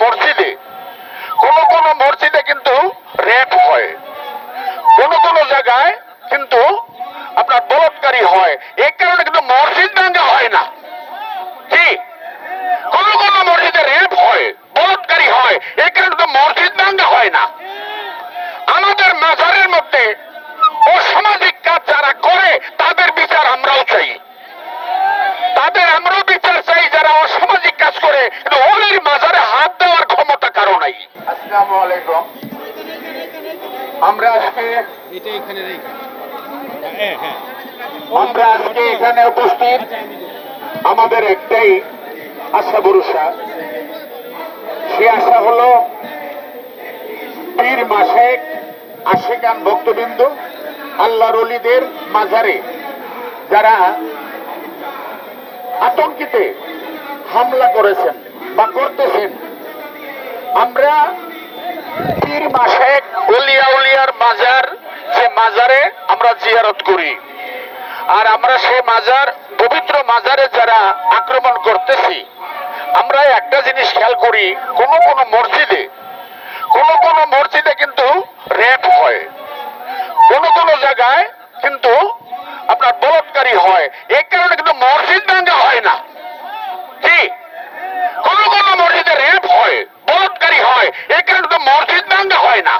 মসজিদে, কোন কোন মসজিদে কিন্তু র্যাপ হয়। কোন কোন জায়গায় কিন্তু আপনার বলৎকারী হয়। এই কারণে কিন্তু মসজিদ ভাঙ্গা হয় না। কি? কোন কোন মসজিদে র্যাপ হয়, বলৎকারী হয়। এই কারণে তো মসজিদ ভাঙ্গা হয় না। আমাদের মাজারের মধ্যে অসামাজিক কাজ যারা করে, তাদের বিচার আমরাও চাই। তাদের আমরাও করে কিন্তু অলির মাজারে হাত দেওয়ার ক্ষমতা কারও নাই। আসসালামু আলাইকুম। আমরা আজকে এটা এখানে রেখে। হ্যাঁ হ্যাঁ। আমরা আজকে এখানে উপস্থিত আমাদের একটাই আশা ভরসা। সে আশা হলো পীর মাসেক আশেকান ভক্তবৃন্দ আল্লাহর অলিদের মাজারে যারা আতঙ্কিতে হামলা করেছেন বা করতেছেন। আমরা পীর মাসেক উলিয়া উলিয়ার মাজার, যে মাজারে আমরা জিয়ারত করি। আর আমরা সে মাজার, পবিত্র মাজারে যারা আক্রমণ করতেছি, আমরা একটা জিনিস খেয়াল করি, কোন কোন মসজিদে, কোন কোন মসজিদে কিন্তু র্যাপ হয়। কোন কোন জায়গায় কিন্তু আপনার বলৎকারী হয়। এই কারণে কিন্তু মসজিদ ভাঙ্গা হয় না কি কোন কোন মসজিদে র্যাপ হয় বলৎকারী হয় এই কারণে তো মসজিদ ভাঙ্গা হয় না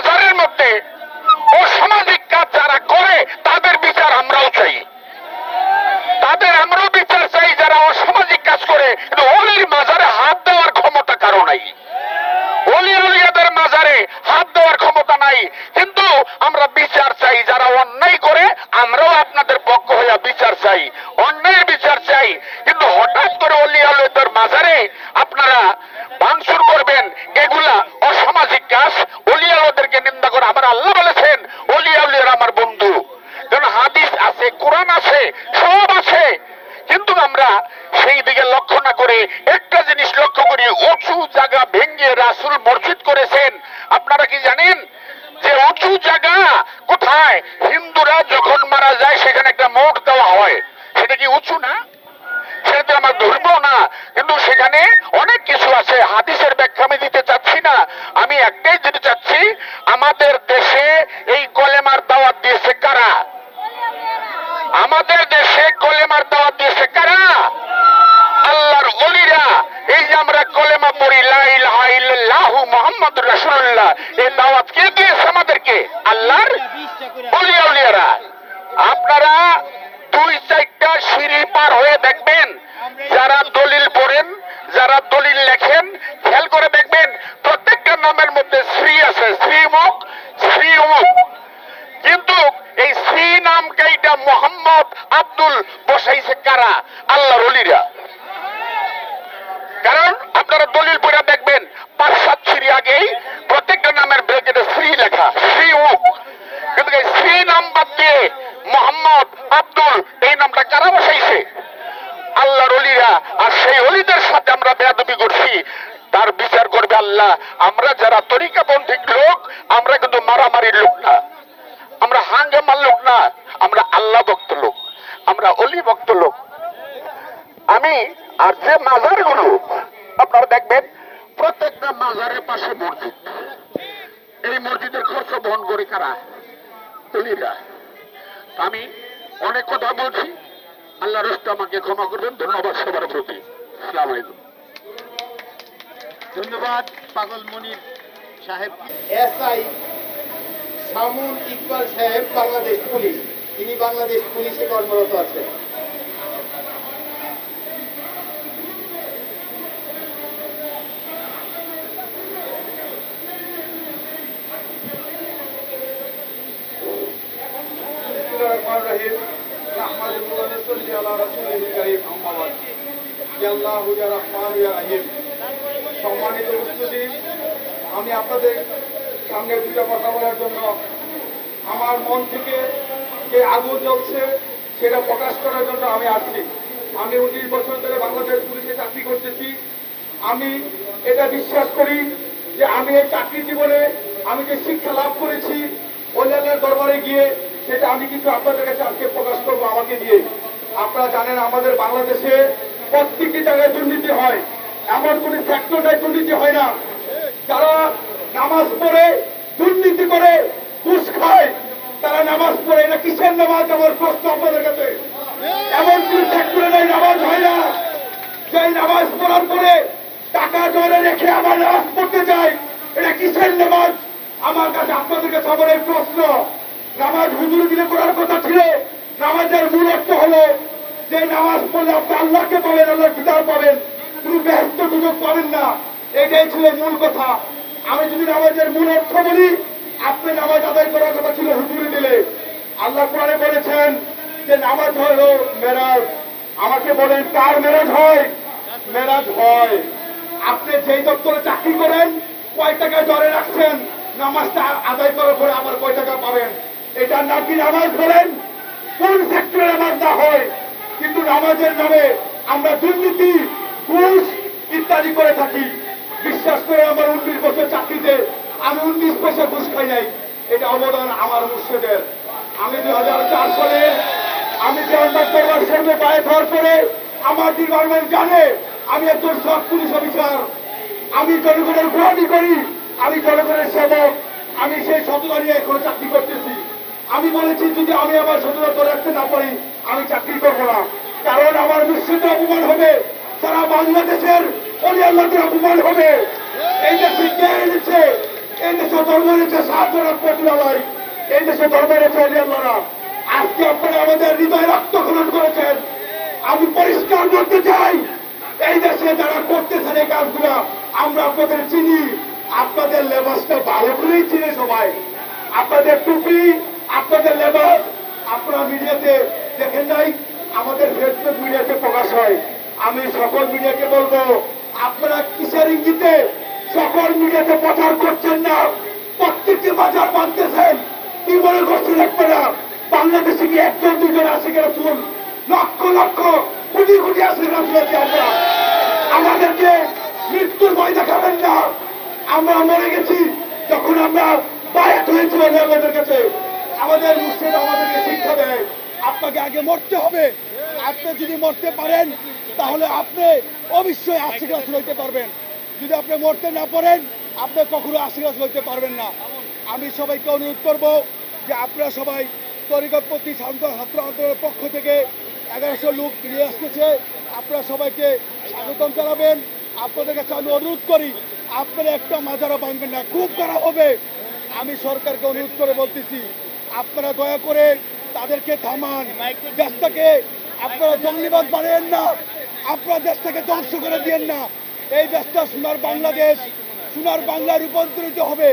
মাজারের মধ্যে অসামাজিক কাজ যারা করে, তাদের বিচার আমরাও চাই। তাদের আমরাও বিচার চাই যারা অসামাজিক কাজ করে, কিন্তু অলির মাজারে হাত দেওয়ার ক্ষমতা কারও নাই। অলি অলিয়াদের মাজারে হাত দেওয়ার ক্ষমতা নাই। কিন্তু আমরা বিচার চাই, যারা অন্যায় করে, আমরাও আপনাদের পক্ষ হইয়া বিচার চাই অন্যায়ের বিচার চাই কিন্তু হঠাৎ করে অলি আলয়দের মাজারে আপনারা ভাঙচুর করবেন এগুলা অসামাজিক কাজ অলি আলয়দেরকে নিন্দা করে আমার আল্লাহ বলেছেন অলি আলিয়ার আমার বন্ধু কারণ হাদিস আছে কোরআন আছে সব আছে কিন্তু আমরা সেই দিকে লক্ষ্য না করে একটা জিনিস লক্ষ্য করি, উঁচু জায়গা ভেঙ্গে রাসুল মসজিদ করেছেন। আপনারা কি জানেন যে উঁচু জায়গা কোথায়? হিন্দুরা যখন মারা যায়, সেখানে একটা মোট দেওয়া হয়। সেটা কি উঁচু না? সেটা আমার ধর্ম না। কিন্তু সেখানে অনেক কিছু আছে। হাদিসের ব্যাখ্যা আমি দিতে চাচ্ছি না। আমি একটাই দিতে চাচ্ছি, আমাদের দেশে এই কলেমার দাওয়াত দিয়েছে কারা? আমাদের দেশে কলেমার দাওয়াত ইল্লাল্লাহু মুহাম্মাদুর রাসূলুল্লাহ। এই দাওয়াত কে দিয়েছে আমাদেরকে? আল্লাহর বিশটা করে অলি আউলিয়ারা। আপনারা দুই চারটা সিঁড়ি পার হয়ে দেখবেন, যারা দলিল পড়েন, যারা দলিল লেখেন, খেয়াল করে দেখবেন, প্রত্যেকটা নামের মধ্যে শ্রী আছে শ্রীমুখ শ্রী অমুক কিন্তু এই শ্রী নামকে এটা মোহাম্মদ আব্দুল বসাইছে কারা? আল্লাহর অলিরা আমরা কিন্তু মারামারির লোক না। আমরা হাঙ্গামার লোক না। আমরা আল্লাহ ভক্ত লোক। আমরা অলি ভক্ত লোক। আমি আর যে মাজারগুলো, আপনারা দেখবেন, প্রত্যেকটা মাজারের পাশে মসজিদ। এই মসজিদের খরচ বহন করে কারা? অলিরা। আমি অনেক কথা বলছি। আল্লাহ রস্ত আমাকে ক্ষমা করবেন। ধন্যবাদ সবার প্রতি। আসসালামু ধন্যবাদ পাগল মনির সাহেব। এসআই সামুন ইকবাল সাহেব বাংলাদেশ পুলিশ। তিনি বাংলাদেশ পুলিশে কর্মরত আছেন। সম্মানিত উপস্থিতি আমি আপনাদের সামনে দুটো কথা বলার জন্য আমার মন থেকে যে আগুন জ্বলছে সেটা প্রকাশ করার জন্য আমি আসছি। আমি উনিশ বছর ধরে বাংলাদেশ পুলিশে চাকরি করতেছি। আমি এটা বিশ্বাস করি যে আমি এই চাকরি জীবনে আমি যে শিক্ষা লাভ করেছি, অন্যান্যের দরবারে গিয়ে সেটা আমি কিছু আপনাদের কাছে আজকে প্রকাশ করব আমাকে দিয়ে। আপনারা জানেন আমাদের বাংলাদেশে প্রত্যেকটি জায়গায় দুর্নীতি হয়। এমন কোন সেক্টর নাই দুর্নীতি হয় না। নামাজ পড়ে, দুর্নীতি করে, ঘুষ খায়, তারা নামাজ পড়ে এটা কিসের নামাজ? আমার প্রশ্ন আপনাদের কাছে। এমন কোন সেক্টরে নাই, নামাজ হয় না। যে নামাজ পড়ার পরে টাকা জলে রেখে আবার নামাজ পড়তে যায়, এটা কিসের নামাজ? আমার কাছে আপনাদের কাছে আমার এই প্রশ্ন। নামাজ হুজুর দিলে করার কথা ছিল, নামাজের মূল অর্থ হলো যে নামাজ পড়লে আপনি আল্লাহকে পাবেন আল্লাহ কিতাব পাবেন, কোনো ব্যস্ত সুযোগ পাবেন না। এটাই ছিল মূল কথা। আমি যদি নামাজের মূল অর্থ বলি, আপনি নামাজ আদায় করার কথা ছিল হুজুরি দিলে। আল্লাহ কোরআনে বলেছেন যে নামাজ হলো মেরাজ। আমাকে বলেন, কার মেরাজ হয়? মেরাজ হয়। আপনি যেই দপ্তরে চাকরি করেন, কয় টাকা ধরে রাখছেন? নামাজটা আদায় করার পরে আবার কয় টাকা পাবেন? এটার নাম কি নামাজ বলেন? কোন সেক্টরে নামাজ না হয়? কিন্তু নামাজের নামে আমরা দুর্নীতি, ঘুষ ইত্যাদি করে থাকি। বিশ্বাস করে আমার উনিশ বছর চাকরিতে আমি উনিশ পয়সা ঘুষ খাই নাই। এটা অবদান আমার মুর্শিদের। আমি দুই হাজার চার সালে আমি যে দরবার সামনে বাইরে হওয়ার পরে আমার ডিপার্টমেন্ট জানে, আমি একজন সব পুলিশ অফিসার। আমি জনগণের গোয়ানি করি, আমি জনগণের সেবক, আমি সেই সততা নিয়ে এখনও চাকরি করতেছি। আমি বলেছি, যদি আমি আমার সততা ধরে রাখতে না পারি, আমি চাকরি করব না। কারণ আমার নিশ্চিত অপমান হবে সারা বাংলাদেশের অলি আল্লাহদের অপমান হবে। এই দেশে কে এনেছে, এই দেশে ধর্ম এনেছে, সাহায্য রহমতুল্লাহ এই দেশে ধর্ম এনেছে আল্লাহরা আজকে আপনারা আমাদের হৃদয় রক্ত খনন করেছেন। আমি পরিষ্কার করতে চাই, এই দেশে যারা করতেছেন এই কাজগুলা, আমরা আপনাদের চিনি। আপনাদের লেবাসটা ভালো করেই চিনি সবাই। আপনাদের টুপি, আপনাদের লেবাস, আপনারা মিডিয়াতে দেখেন নাই, আমাদের ফেসবুক মিডিয়াতে প্রকাশ হয়। আমি সকল মিডিয়াকে বলব আপনারা কিসের ইঙ্গিতে সকল মিডিয়াতে প্রচার করছেন না? প্রত্যেকটি বাজার বাঁধতেছেন। কি মনে করছেন আপনারা বাংলাদেশে কি একজন দুজন আসে কেন চুল লক্ষ লক্ষ, কোটি কোটি আসে রাজনীতি আমরা। আমাদেরকে মৃত্যুর ভয় দেখাবেন না। আমরা মরে গেছি যখন আমরা বায়াত হয়েছিলাম আমাদের কাছে। আমাদের মুসলিম আমাদেরকে শিক্ষা দেয়। আপনাকে আগে মরতে হবে। আপনি যদি মরতে পারেন, তাহলে আপনি অবশ্যই আশীর্বাদ হইতে পারবেন। যদি আপনি মরতে না পারেন, আপনি কখনো আশীর্বাদ হইতে পারবেন না। আমি সবাইকে অনুরোধ করব যে আপনারা সবাই তরিকতপতি শান্ত ছাত্র আন্দোলনের পক্ষ থেকে এগারোশো লোক নিয়ে আসতেছে। আপনারা সবাইকে স্বাগতম জানাবেন। আপনাদের কাছে আমি অনুরোধ করি, আপনারা একটা মাজারও ভাঙবেন না। খুব খারাপ হবে। আমি সরকারকে অনুরোধ করে বলতেছি, আপনারা দয়া করে তাদেরকে থামান। দেশটাকে আপনারা জঙ্গলিবাদ বানিয়েন না, আপনারা দেশটাকে ধ্বংস করে দিয়েন না। এই দেশটা সোনার বাংলাদেশ, সোনার বাংলায় রূপান্তরিত হবে।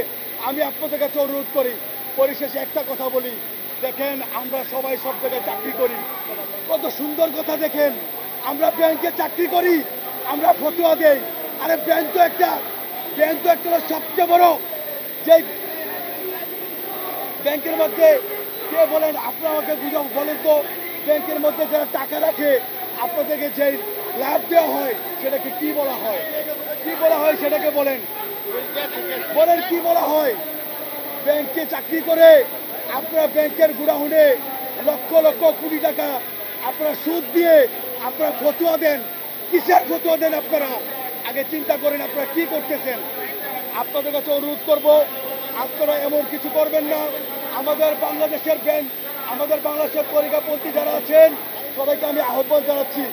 আমি আপনাদের কাছে অনুরোধ করি, পরিশেষে একটা কথা বলি। দেখেন, আমরা সবাই সব জায়গায় চাকরি করি। কত সুন্দর কথা দেখেন। আমরা ব্যাংকে চাকরি করি, আমরা ফতুয়া দেই। আরে, ব্যাংক তো একটা, ব্যাংক তো একটা সবচেয়ে বড়। যে ব্যাংকের মধ্যে কে বলেন, আপনারা আমাকে বুঝাও বলেন তো। ব্যাংকের মধ্যে যারা টাকা রাখে, আপনাদেরকে যে লাভ দেওয়া হয়, সেটাকে কি বলা হয়? কি বলা হয় সেটাকে বলেন। বলেন কি বলা হয়? ব্যাংকে চাকরি করে আপনারা ব্যাংকের গুড়াহুনে লক্ষ লক্ষ কোটি টাকা আপনারা সুদ দিয়ে আপনারা ফতুয়া দেন। কিসের ফতুয়া দেন আপনারা? আগে চিন্তা করেন আপনারা কি করতেছেন। আপনাদের কাছে অনুরোধ করব, আপনারা এমন কিছু করবেন না। আমাদের বাংলাদেশের ব্যাংক, আমাদের বাংলাদেশের পরিকাপন্থী যারা আছেন সবাইকে আমি আহ্বান জানাচ্ছি,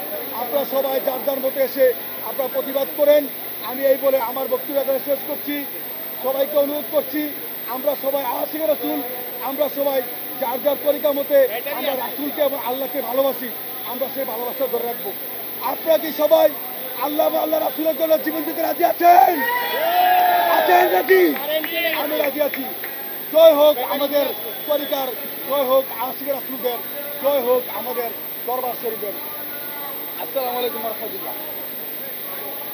আপনারা সবাই যার যার মতো এসে আপনারা প্রতিবাদ করেন। আমি এই বলে আমার বক্তব্য এখানে শেষ করছি। সবাইকে অনুরোধ করছি, আমরা সবাই আশিক রাসুল আমরা সবাই যার যার তরিকা মতে আমরা রাসুলকে এবং আল্লাহকে ভালোবাসি, আমরা সেই ভালোবাসা ধরে রাখব। আপনারা কি সবাই আল্লাহ আল্লাহ রাসুলের জন্য জীবন দিতে রাজি আছেন? আছেন রাজি আমি রাজি আছি। জয় হোক আমাদের তরিকার, জয় হোক আশিক রাসুলদের। জয় হোক আমাদের দরবার শরীফের। আসসালামু আলাইকুম রহমতুল্লাহ।